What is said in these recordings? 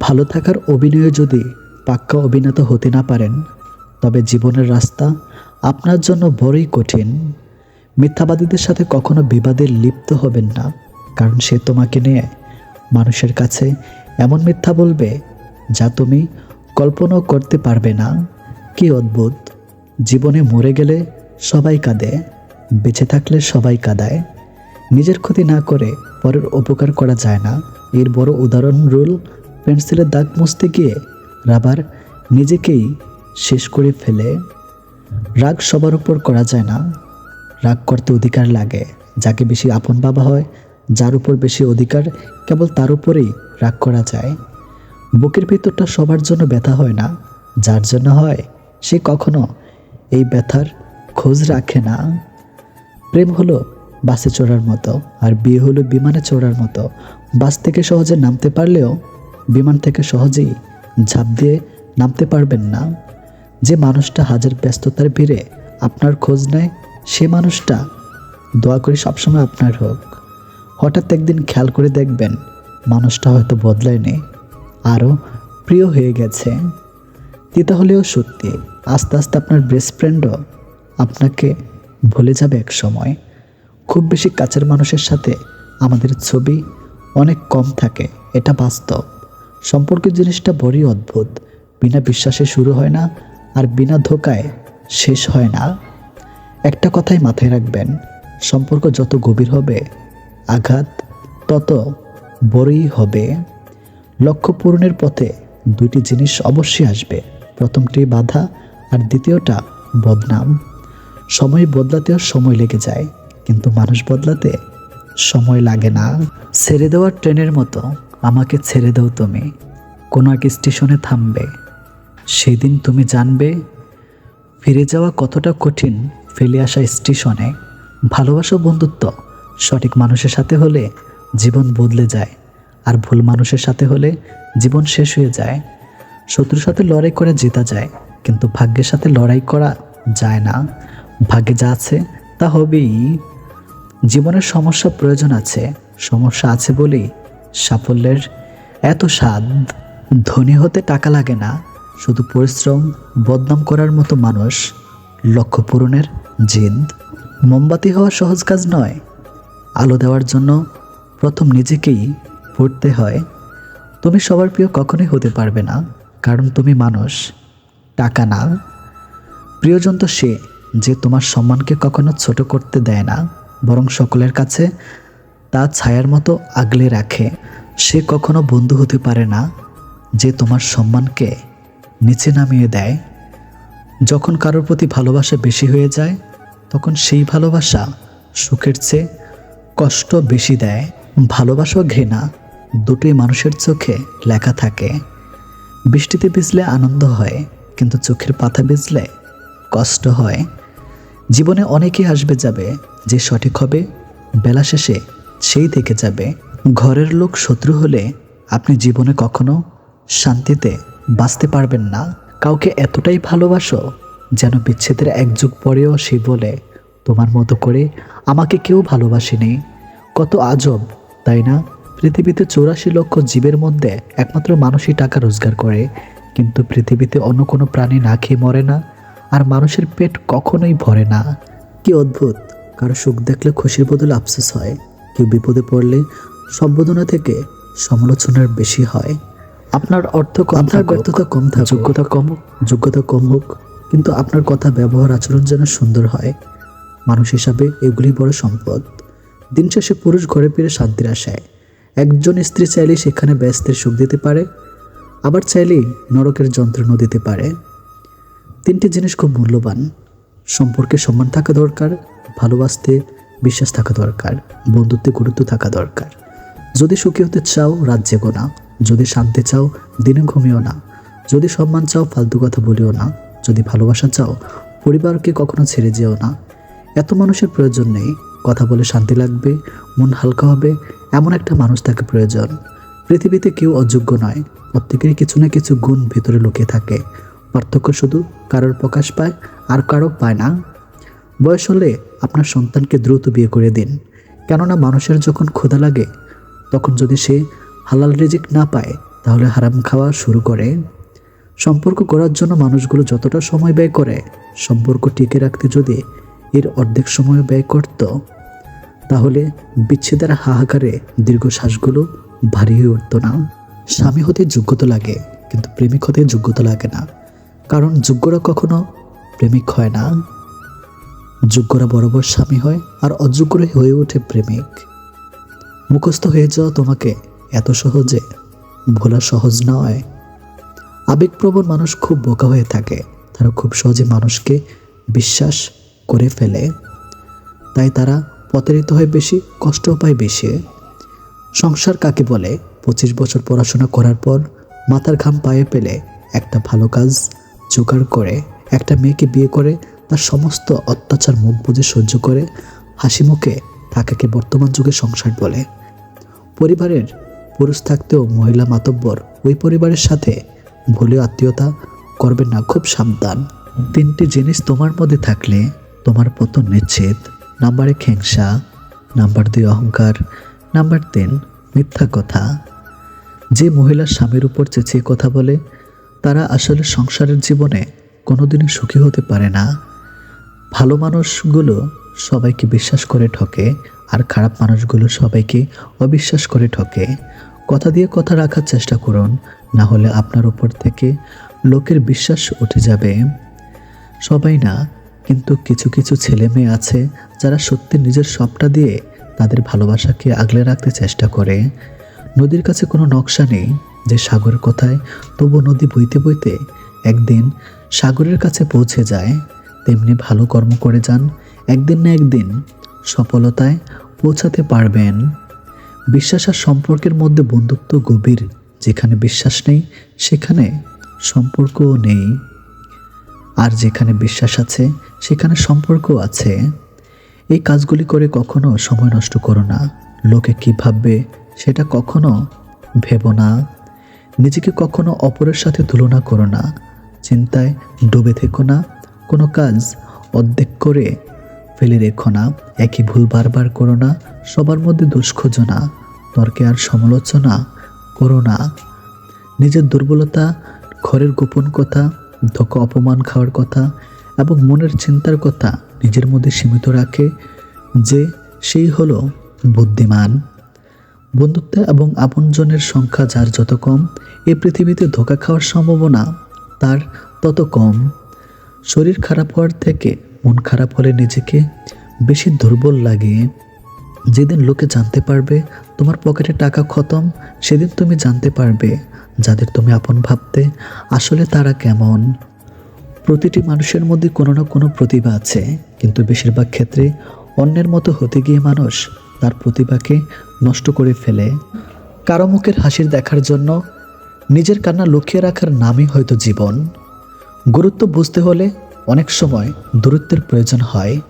ভালো থাকার অভিনয়ে যদি পাক্কা অভিনেতা হতে না পারেন, তবে জীবনের রাস্তা আপনার জন্য বড়ই কঠিন। মিথ্যাবাদীদের সাথে কখনো বিবাদে লিপ্ত হবেন না, কারণ সে তোমাকে নিয়ে মানুষের কাছে এমন মিথ্যা বলবে যা তুমি কল্পনাও করতে পারবে না। কি অদ্ভুত! জীবনে মরে গেলে সবাই কাঁদে, বেঁচে থাকলে সবাই কাঁদায়। নিজের ক্ষতি না করে পরের উপকার করা যায় না। এর বড় উদাহরণ রুল পেন্সিলের দাগ মুছতে গিয়ে রাবার নিজেকেই শেষ করে ফেলে। রাগ সবার উপর করা যায় না। রাগ করতে অধিকার লাগে। যাকে বেশি আপন বাবা হয়, যার উপর বেশি অধিকার কেবল তার উপরেই রাগ করা যায়। বুকের ভিতরটা সবার জন্য ব্যথা হয় না। যার জন্য হয়, সে কখনো এই ব্যথার খোঁজ রাখে না। প্রেম হলো বাসে চড়ার মতো, আর বিয়ে হলো বিমানে চড়ার মতো। বাস থেকে সহজে নামতে পারলেও বিমান থেকে সহজেই ঝাঁপ দিয়ে নামতে পারবেন না। যে মানুষটা হাজার ব্যস্ততার ভিড়ে আপনার খোঁজ নেয়, সে মানুষটা দোয়া করি সবসময় আপনার হোক। হঠাৎ একদিন খেয়াল করে দেখবেন মানুষটা হয়তো বদলায়নি, আরও প্রিয় হয়ে গেছে। তিতা হলেও সত্যি, আস্তে আস্তে আপনার বেস্ট ফ্রেন্ডও আপনাকে ভুলে যাবে এক সময় খুব বেশি কাছের মানুষের সাথে আমাদের ছবি অনেক কম থাকে, এটা বাস্তব। সম্পর্কের জিনিসটা বড়ই অদ্ভুত। বিনা বিশ্বাসে শুরু হয় না আর বিনা ধোকায় শেষ হয় না। একটা কথাই মাথায় রাখবেন, সম্পর্ক যত গভীর হবে, আঘাত তত বড়ই হবে। লক্ষ্য পূরণের পথে দুইটি জিনিস অবশ্যই আসবে। প্রথমটি বাধা আর দ্বিতীয়টা বদনাম। সময় বদলাতেও সময় লেগে যায়, কিন্তু মানুষ বদলাতে সময় লাগে না। ছেড়ে দেওয়ার ট্রেনের মতো। আমাকে ছেড়ে দাও তুমি। কোনো এক স্টেশনে থামবে। সেদিন তুমি জানবে, ফিরে যাওয়া কতটা কঠিন ফেলে আসা স্টেশনে। ভালোবাসা বন্ধুত্ব সঠিক মানুষের সাথে হলে জীবন বদলে যায়, আর ভুল মানুষের সাথে হলে জীবন শেষ হয়ে যায়। শত্রুর সাথে লড়াই করে জেতা যায়, কিন্তু ভাগ্যের সাথে লড়াই করা যায় না। ভাগ্যে যা আছে তা হবেই। জীবনের সমস্যা প্রয়োজন আছে, সমস্যা আছে বলেই সাফল্যের এত স্বাদ, ধনী হতে টাকা লাগে না, শুধু পরিশ্রম, বদনাম করার মতো মানুষ, লক্ষ্য পূরণের জিদ মোমবাতি হওয়া সহজ কাজ নয়। আলো দেওয়ার জন্য প্রথম নিজেকেই পড়তে হয়। তুমি সবার প্রিয় কখনোই হতে পারবে না, কারণ তুমি মানুষ, টাকা না। প্রিয়জন তো সে যে তোমার সম্মানকে কখনো ছোট করতে দেয় না, বরং সকলের কাছে তা ছায়ার মতো আগলে রাখে। সে কখনো বন্ধু হতে পারে না যে তোমার সম্মানকে নিচে নামিয়ে দেয়। যখন কারোর প্রতি ভালোবাসা বেশি হয়ে যায়, তখন সেই ভালোবাসা সুখের চেয়ে কষ্ট বেশি দেয়। ভালোবাসা ঘৃণা দুটোই মানুষের চোখে লেখা থাকে। বৃষ্টিতে ভিজলে আনন্দ হয়, কিন্তু চোখের পাতা ভিজলে কষ্ট হয়। জীবনে অনেকেই আসবে যাবে যে সঠিক হবে, বেলা শেষে সেই থেকে যাবে। ঘরের লোক শত্রু হলে আপনি জীবনে কখনো শান্তিতে বাঁচতে পারবেন না। কাউকে এতটাই ভালোবাসো যেন বিচ্ছেদের এক যুগ পরেও সে বলে, তোমার মতো করে আমাকে কেউ ভালোবাসেনি। কত আজব, তাই না? পৃথিবীতে চৌরাশি লক্ষ জীবের মধ্যে একমাত্র মানুষই টাকা রোজগার করে। কিন্তু পৃথিবীতে অন্য কোনো প্রাণী না খেয়ে মরে না, আর মানুষের পেট কখনোই ভরে না। কি অদ্ভুত! কারও সুখ দেখলে খুশির বদলে আফসোস হয়। কেউ বিপদে পড়লে সম্বোধনা থেকে সমালোচনার বেশি হয়। আপনার অর্থ আপনার ব্যর্থতা কম থাকুক যোগ্যতা কম হোক। যোগ্যতা কম হোক কিন্তু আপনার কথা ব্যবহার আচরণ যেন সুন্দর হয়। মানুষ হিসাবে এগুলি বড় সম্পদ। দিন শেষে পুরুষ ঘরে ফিরে শান্তির আশায়। একজন স্ত্রী চাইলেই সেখানে ব্যস্তের সুখ দিতে পারে আবার চাইলেই নরকের যন্ত্রণা দিতে পারে। তিনটি জিনিস খুব মূল্যবান। সম্পর্কে সম্মান থাকা দরকার ভালোবাসতে বিশ্বাস থাকা দরকার, বন্ধুত্বে গুরুত্ব থাকা দরকার। যদি সুখী হতে চাও রাত জেগো না। যদি শান্তি চাও, দিনে ঘুমিও না। যদি সম্মান চাও, ফালতু কথা বলিও না। যদি ভালোবাসা চাও, পরিবারকে কখনো ছেড়ে যেও না। এত মানুষের প্রয়োজন নেই। কথা বলে শান্তি লাগবে, মন হালকা হবে, এমন একটা মানুষ তাকে প্রয়োজন। পৃথিবীতে কেউ অযোগ্য নয়। প্রত্যেকেরই কিছু না কিছু গুণ ভিতরে লুকিয়ে থাকে। পার্থক্য শুধু কারোর প্রকাশ পায় আর কারও পায় না। বয়স হলে আপনার সন্তানকে দ্রুত বিয়ে করে দিন। কেননা মানুষের যখন ক্ষুধা লাগে, তখন যদি সে হালাল রিজিক না পায়, তাহলে হারাম খাওয়া শুরু করে। সম্পর্ক করার জন্য মানুষগুলো যতটা সময় ব্যয় করে, সম্পর্ক টিকে রাখতে যদি এর অর্ধেক সময় ব্যয় করত, তাহলে বিচ্ছেদের হাহাকারে দীর্ঘশ্বাসগুলো ভারী হয়ে উঠত না। স্বামী হতে যোগ্যতা লাগে, কিন্তু প্রেমিক হতে যোগ্যতা লাগে না। কারণ যোগ্যরা কখনো প্রেমিক হয় না। যোগ্যরা বরাবর স্বামী হয় আর অযোগ্যরা হয়ে ওঠে প্রেমিক। মুখস্থ হয়ে যাওয়া তোমাকে এত সহজে ভোলা সহজ নয়। আবেগপ্রবণ মানুষ খুব বোকা হয়ে থাকে। তারা খুব সহজে মানুষকে বিশ্বাস করে ফেলে। তাই তারা প্রতারিত হয় বেশি কষ্ট পায় বেশি। সংসার কাকে বলে? পঁচিশ বছর পড়াশোনা করার পর মাথার ঘাম পায়ে পেলে একটা ভালো কাজ জোগাড় করে, একটা মেয়েকে বিয়ে করে তার সমস্ত অত্যাচার মুখ বুঝে সহ্য করে হাসি মুখে থাকাকে বর্তমান যুগে সংসার বলে। পরিবারের পুরুষ থাকতেও মহিলা মাতব্বর ওই পরিবারের সাথে ভুলে আত্মীয়তা করবে না, খুব সাবধান। তিনটি জিনিস তোমার মধ্যে থাকলে তোমার পতন নিশ্চিত। নাম্বার এক হিংসা, নাম্বার দুই অহংকার, নাম্বার তিন মিথ্যা কথা। যে মহিলা স্বামীর উপর চেঁচিয়ে কথা বলে, তারা আসলে সংসারের জীবনে কোনোদিনই সুখী হতে পারে না। ভালো মানুষগুলো সবাইকে বিশ্বাস করে ঠকে, আর খারাপ মানুষগুলো সবাইকে অবিশ্বাস করে ঠকে। কথা দিয়ে কথা রাখার চেষ্টা করুন, না হলে আপনার উপর থেকে লোকের বিশ্বাস উঠে যাবে। সবাই না, কিন্তু কিছু কিছু ছেলে মেয়ে আছে যারা সত্যি নিজের সবটা দিয়ে তাদের ভালোবাসাকে আগলে রাখতে চেষ্টা করে। নদীর কাছে কোনো নকশা নেই যে সাগরের কথায় তবু নদী বইতে বইতে একদিন সাগরের কাছে পৌঁছে যায়। তেমনি ভালো কর্ম করে যান, একদিন না একদিন সফলতায় পৌঁছাতে পারবেন। বিশ্বাস আর সম্পর্কের মধ্যে বন্ধুত্ব গভীর, যেখানে বিশ্বাস নেই, সেখানে সম্পর্কও নেই। আর যেখানে বিশ্বাস আছে, সেখানে সম্পর্ক আছে। এই কাজগুলি করে কখনো সময় নষ্ট করো না। লোকে কী ভাববে, সেটা কখনো ভেবো না। নিজেকে কখনো অপরের সাথে তুলনা করো না। চিন্তায় ডুবে থেকো না। কোনো কাজ অর্ধেক করে ফেলে রেখো না। একই ভুল বারবার করো না। সবার মধ্যে দোষ খোঁজো না। তর্কে আর সমালোচনা করো না। নিজের দুর্বলতা, ঘরের গোপন কথা, ধোকা, অপমান খাওয়ার কথা এবং মনের চিন্তার কথা নিজের মধ্যে সীমিত রাখে যে সেই হলো বুদ্ধিমান। বন্ধুত্ব এবং আপনজনের সংখ্যা যার যত কম এই পৃথিবীতে ধোকা খাওয়ার সম্ভাবনা তার তত কম। শরীর খারাপ হওয়ার থেকে মন খারাপ হলে নিজেকে বেশি দুর্বল লাগে যেদিন লোকে জানতে পারবে তোমার পকেটে টাকা খতম, সেদিন তুমি জানতে পারবে যাদের তুমি আপন ভাবতে আসলে তারা কেমন। প্রতিটি মানুষের মধ্যে কোনো না কোনো প্রতিভা আছে, কিন্তু বেশিরভাগ ক্ষেত্রে অন্যের মতো হতে গিয়ে মানুষ তার প্রতিভাকে নষ্ট করে ফেলে। কারও মুখের হাসির দেখার জন্য নিজের কান্না লুকিয়ে রাখার নামই হয়তো জীবন। গুরুত্ব বুঝতে হলে অনেক সময় দূরত্বের প্রয়োজন হয়।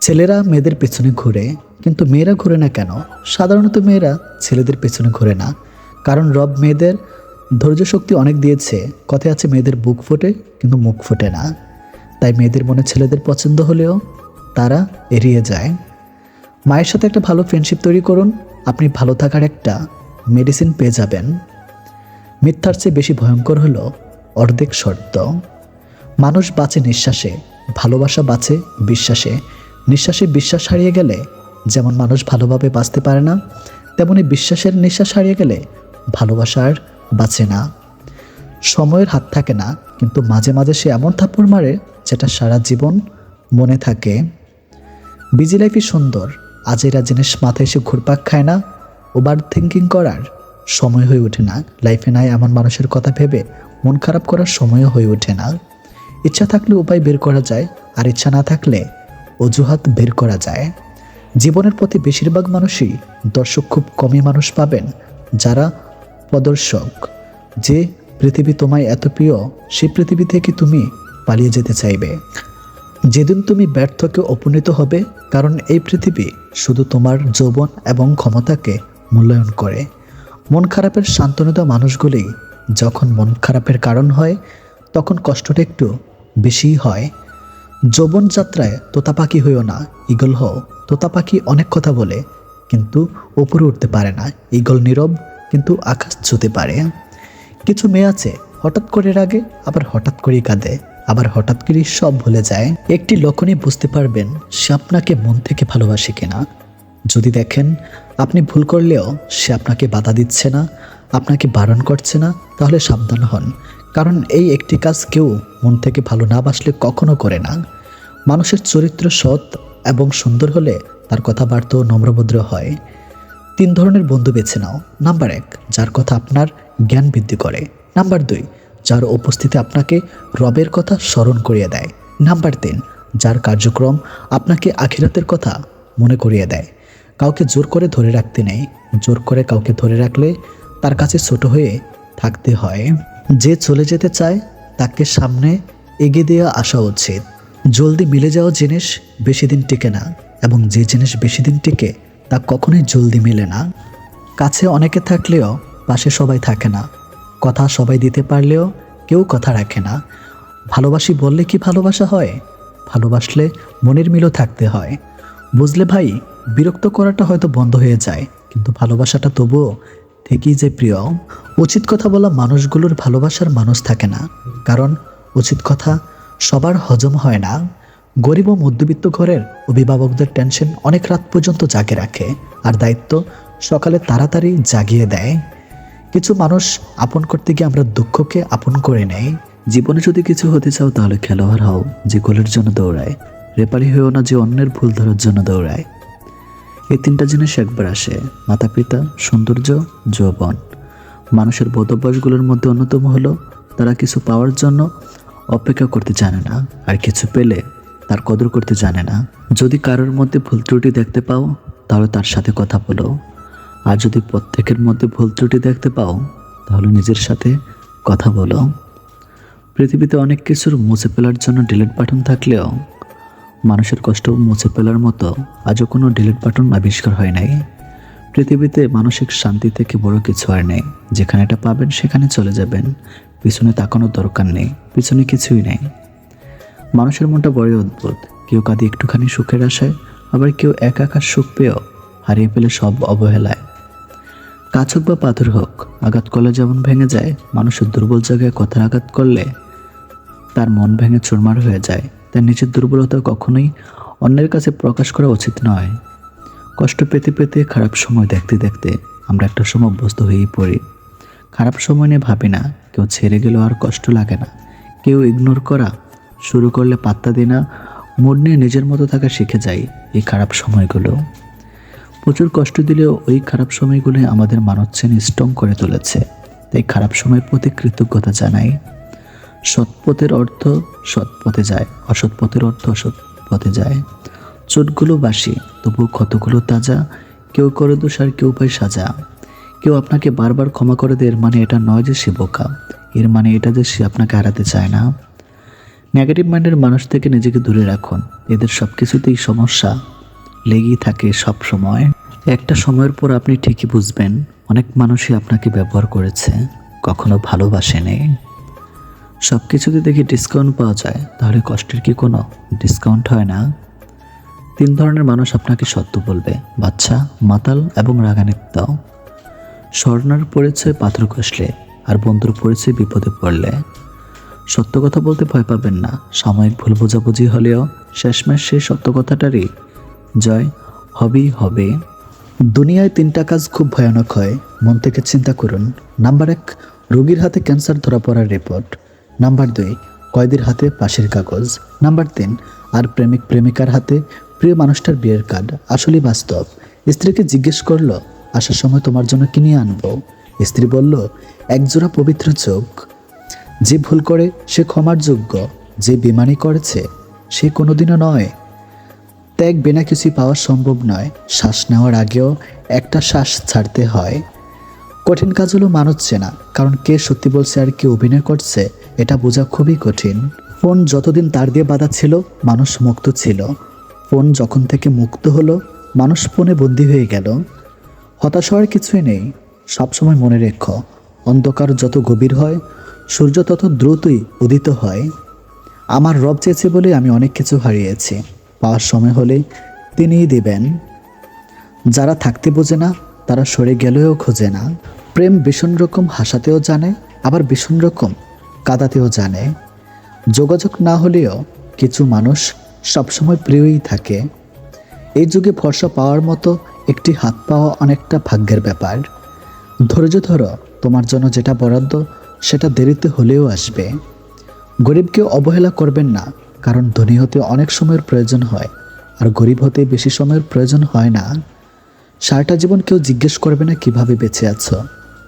ছেলেরা মেয়েদের পেছনে ঘুরে, কিন্তু মেয়েরা ঘুরে না কেন? সাধারণত মেয়েরা ছেলেদের পেছনে ঘুরে না। কারণ রব মেয়েদের ধৈর্য শক্তি অনেক দিয়েছে। কথায় আছে মেয়েদের বুক ফোটে, কিন্তু মুখ ফোটে না। তাই মেয়েদের মনে ছেলেদের পছন্দ হলেও তারা এড়িয়ে যায়। মায়ের সাথে একটা ভালো ফ্রেন্ডশিপ তৈরি করুন। আপনি ভালো থাকার একটা মেডিসিন পেয়ে যাবেন। মিথ্যার চেয়ে বেশি ভয়ঙ্কর হলো অর্ধেক শর্ত। মানুষ বাঁচে নিঃশ্বাসে, ভালোবাসা বাঁচে বিশ্বাসে। নিঃশ্বাসে বিশ্বাস হারিয়ে গেলে যেমন মানুষ ভালোভাবে বাঁচতে পারে না, তেমনি বিশ্বাসের নিঃশ্বাস হারিয়ে গেলে ভালোবাসা আর বাঁচে না। সময়ের হাত থাকে না, কিন্তু মাঝে মাঝে সে এমন থাপ্পড় মারে যেটা সারা জীবন মনে থাকে। বিজি লাইফই সুন্দর আজ এরা জিনিস মাথায় এসে ঘুরপাক খায় না ওভার থিঙ্কিং করার সময় হয়ে ওঠে না। লাইফে নাই এমন মানুষের কথা ভেবে মন খারাপ করার সময়ও হয়ে ওঠে না। ইচ্ছা থাকলে উপায় বের করা যায়, আর ইচ্ছা না থাকলে অজুহাত বের করা যায়। জীবনের প্রতি বেশিরভাগ মানুষই দর্শক খুব কমই মানুষ পাবেন, যারা প্রদর্শক। যে পৃথিবী তোমায় এত প্রিয় সেই পৃথিবী থেকে তুমি পালিয়ে যেতে চাইবে। যেদিন তুমি ব্যর্থকে উপনীত হবে, কারণ এই পৃথিবী শুধু তোমার যৌবন এবং ক্ষমতাকে মূল্যায়ন করে। মন খারাপের শান্তনিত মানুষগুলি যখন মন খারাপের কারণ হয়, তখন কষ্টটা একটু বেশিই হয়। যৌবন যাত্রায় তোতা পাখি হইও না ইগল হও। তোতা পাখি অনেক কথা বলে, কিন্তু ওপরে উঠতে পারে না। ইগল নীরব, কিন্তু আকাশ ছুতে পারে। কিছু মেয়ে আছে, হঠাৎ করে রাগে, আবার হঠাৎ করেই কাঁদে, আবার হঠাৎ করেই সব ভুলে যায়। একটি লক্ষণই বুঝতে পারবেন সে আপনাকে মন থেকে ভালোবাসে কিনা। যদি দেখেন, আপনি ভুল করলেও সে আপনাকে বাধা দিচ্ছে না আপনাকে বারণ করছে না? তাহলে সাবধান হন। কারণ এই একটি কাজ কেউ মন থেকে ভালো না বাসলে কখনো করে না। মানুষের চরিত্র সৎ এবং সুন্দর হলে তার কথাবার্তাও নম্রভদ্র হয়। তিন ধরনের বন্ধু বেছে নাও। নাম্বার এক, যার কথা আপনার জ্ঞান বৃদ্ধি করে। নাম্বার দুই, যার উপস্থিতি আপনাকে রবের কথা স্মরণ করিয়ে দেয়। নাম্বার তিন, যার কার্যক্রম আপনাকে আখিরাতের কথা মনে করিয়ে দেয়। কাউকে জোর করে ধরে রাখতে নেই। জোর করে কাউকে ধরে রাখলে তার কাছে ছোট হয়ে থাকতে হয়। যে চলে যেতে চায়, তাকে সামনে এগিয়ে দেওয়া আসা উচিত। জলদি মিলে যাওয়া জিনিস বেশি দিন টিকে না এবং যে জিনিস বেশি দিন টিকে, তা কখনোই জলদি মেলে না। কাছে অনেকে থাকলেও পাশে সবাই থাকে না। কথা সবাই দিতে পারলেও কেউ কথা রাখে না। ভালোবাসি বললে কি ভালোবাসা হয়? ভালোবাসলে মনের মিলও থাকতে হয়। বুঝলে ভাই, বিরক্ত করাটা হয়তো বন্ধ হয়ে যায়, কিন্তু ভালোবাসাটা তবুও থেকেই যে প্রিয়, উচিত কথা বলা মানুষগুলোর ভালোবাসার মানুষ থাকে না। কারণ উচিত কথা সবার হজম হয় না। গরিব ও মধ্যবিত্ত ঘরের অভিভাবকদের টেনশন অনেক রাত পর্যন্ত জাগে রাখে আর দায়িত্ব সকালে তাড়াতাড়ি জাগিয়ে দেয়। কিছু মানুষ আপন করতে গিয়ে আমরা দুঃখকে আপন করে নেই। জীবনে যদি কিছু হতে চাও তাহলে খেলোয়াড় হও, যে গোলের জন্য দৌড়ায়। রেপারি হয়েও না যে অন্যের ভুল ধরার জন্য দৌড়ায়। এই তিনটা জিনিস একবার আসে। মাতা পিতা সৌন্দর্য, যৌবন। মানুষের বোধভ্যাসগুলোর মধ্যে অন্যতম হলো, তারা কিছু পাওয়ার জন্য অপেক্ষা করতে জানে না, আর কিছু পেলে তার কদর করতে জানে না। যদি কারোর মধ্যে ভুল ত্রুটি দেখতে পাও, তাহলে তার সাথে কথা বলো। আর যদি প্রত্যেকের মধ্যে ভুল ত্রুটি দেখতে পাও, তাহলে নিজের সাথে কথা বলো। পৃথিবীতে অনেক কিছুর মুছে ফেলার জন্য ডিলিট বাটন থাকলেও মানুষের কষ্ট মুছে ফেলার মতো আজও কোনো ডিলিট বাটন আবিষ্কার হয় নাই। পৃথিবীতে মানসিক শান্তি থেকে বড় কিছু আর নেই। যেখানে এটা পাবেন, সেখানে চলে যাবেন। পিছনে তাকানোর দরকার নেই, পিছনে কিছুই নেই। মানুষের মনটা বড়ই অদ্ভুত। কেউ কাঁদে একটুখানি সুখের আশায়, আবার কেউ একা একা সুখ পেয়েও হারিয়ে ফেলে সব অবহেলায়। কাছ হোক বা পাথর হোক, আঘাত করলে যেমন ভেঙে যায়, মানুষের দুর্বল জায়গায় কথার আঘাত করলে তার মন ভেঙে চুরমার হয়ে যায়। তার নিজের দুর্বলতা কখনোই অন্যের কাছে প্রকাশ করা উচিত নয়। কষ্ট পেতে পেতে খারাপ সময় দেখতে দেখতে আমরা একটা সময় অভ্যস্ত হয়েই পড়ি। খারাপ সময় নিয়ে ভাবি না, কেউ ছেড়ে গেলেও আর কষ্ট লাগে না। কেউ ইগনোর করা, শুরু করলে পাত্তা দিই না মুড নিয়ে নিজের মতো থাকা শিখে যাই এই খারাপ সময়গুলো। প্রচুর কষ্ট দিলেও ওই খারাপ সময়গুলো আমাদের মানব শ্রেণি স্ট্রং করে তুলেছে। তাই খারাপ সময়ের প্রতি কৃতজ্ঞতা জানাই। সৎ পথের অর্থ সৎ পথে যায় অসৎ পথের অর্থ অসৎ পথে যায়। চোটগুলো বাসি, তবু ক্ষতগুলো তাজা, কেউ করে দোষ আর কেউ পায় সাজা। কেউ আপনাকে বারবার ক্ষমা করে দেয়, এর মানে এটা নয় যে সে বোকা। এর মানে এটা যে সে আপনাকে হারাতে চায় না। নেগেটিভ মাইন্ডের মানুষ থেকে নিজেকে দূরে রাখুন। এদের সব কিছুতেই সমস্যা লেগেই থাকে সব সময় একটা সময়ের পর আপনি ঠিকই বুঝবেন, অনেক মানুষই আপনাকে ব্যবহার করেছে, কখনো ভালোবাসেনি সব কিছুতে দেখি ডিসকাউন্ট পাওয়া যায়, তাহলে কষ্টের কি কোনো? ডিসকাউন্ট হয় না। তিন ধরনের মানুষ আপনাকে সত্য বলবে, বাচ্চা, মাতাল এবং রাগান্বিত। স্বর্ণার পরিচয় পাথর কষলে আর বন্ধুর পরিচয় বিপদে পড়লে। সত্য কথা বলতে ভয় পাবেন না, সাময়িক ভুল বোঝাবুঝি হলেও শেষমেশ সেই সত্য কথাটারই জয় হবেই হবে। দুনিয়ায় তিনটা কাজ খুব ভয়ানক হয়, মন থেকে চিন্তা করুন। নাম্বার এক, রোগীর হাতে ক্যান্সার ধরা পড়ার রিপোর্ট নাম্বার দুই, কয়েদির হাতে পাশের কাগজ। নাম্বার তিন, আর প্রেমিক প্রেমিকার হাতে প্রিয় মানুষটার বিয়ের কার্ড। আসলেই বাস্তব। স্ত্রীকে জিজ্ঞেস করল, আসার সময় তোমার জন্য কিনে আনব? স্ত্রী বলল, একজোড়া পবিত্র চোখ। যে ভুল করে, সে ক্ষমার যোগ্য। যে বেমানি করেছে, সে কোনোদিনও নয়। ত্যাগ বিনা কিছুই পাওয়া সম্ভব নয়। শ্বাস নেওয়ার আগেও একটা শ্বাস ছাড়তে হয়। কঠিন কাজ হলো মানুষ চেনা। কারণ কে সত্যি বলছে আর কে অভিনয় করছে এটা বোঝা খুবই কঠিন। ফোন যতদিন তার দিয়ে বাধা ছিল, মানুষ মুক্ত ছিল। ফোন যখন থেকে মুক্ত হলো, মানুষ ফোনে বন্দি হয়ে গেল। হতাশ হওয়ার কিছুই নেই। সবসময় মনে রেখো, অন্ধকার যত গভীর হয়, সূর্য তত দ্রুতই উদিত হয়। আমার রব চেয়েছে বলে আমি অনেক কিছু হারিয়েছি। পাওয়ার সময় হলে তিনিই দেবেন। যারা থাকতে বোঝে না, তারা সরে গেলেও খোঁজে না। প্রেম ভীষণ রকম হাসাতেও জানে, আবার ভীষণ রকম কাদাতেও জানে, যোগাযোগ না হলেও কিছু মানুষ সবসময় প্রিয়ই থাকে। এই যুগে ভরসা পাওয়ার মতো একটি হাত পাওয়া অনেকটা ভাগ্যের ব্যাপার। ধৈর্য ধরো, তোমার জন্য যেটা বরাদ্দ, সেটা দেরিতে হলেও আসবে। গরিবকে অবহেলা করবেন না, কারণ ধনী হতে অনেক সময়ের প্রয়োজন হয়, আর গরিব হতে বেশি সময়ের প্রয়োজন হয় না। সারাটা জীবন কেউ জিজ্ঞেস করবে না কীভাবে বেঁচে আছো,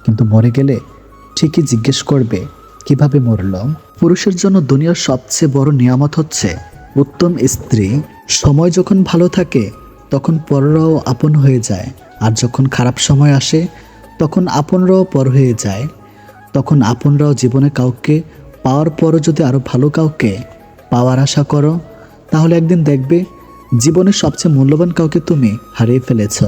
কিন্তু মরে গেলে ঠিকই জিজ্ঞেস করবে কীভাবে মরল? পুরুষের জন্য দুনিয়ার সবচেয়ে বড় নিয়ামত হচ্ছে, উত্তম স্ত্রী সময় যখন ভালো থাকে, তখন পররাও আপন হয়ে যায়। আর যখন খারাপ সময় আসে, তখন আপনরাও পর হয়ে যায়। তখন আপনরাও জীবনে কাউকে পাওয়ার পরও যদি আরও ভালো কাউকে পাওয়ার আশা করো, তাহলে একদিন দেখবে জীবনের সবচেয়ে মূল্যবান কাউকে তুমি হারিয়ে ফেলেছ।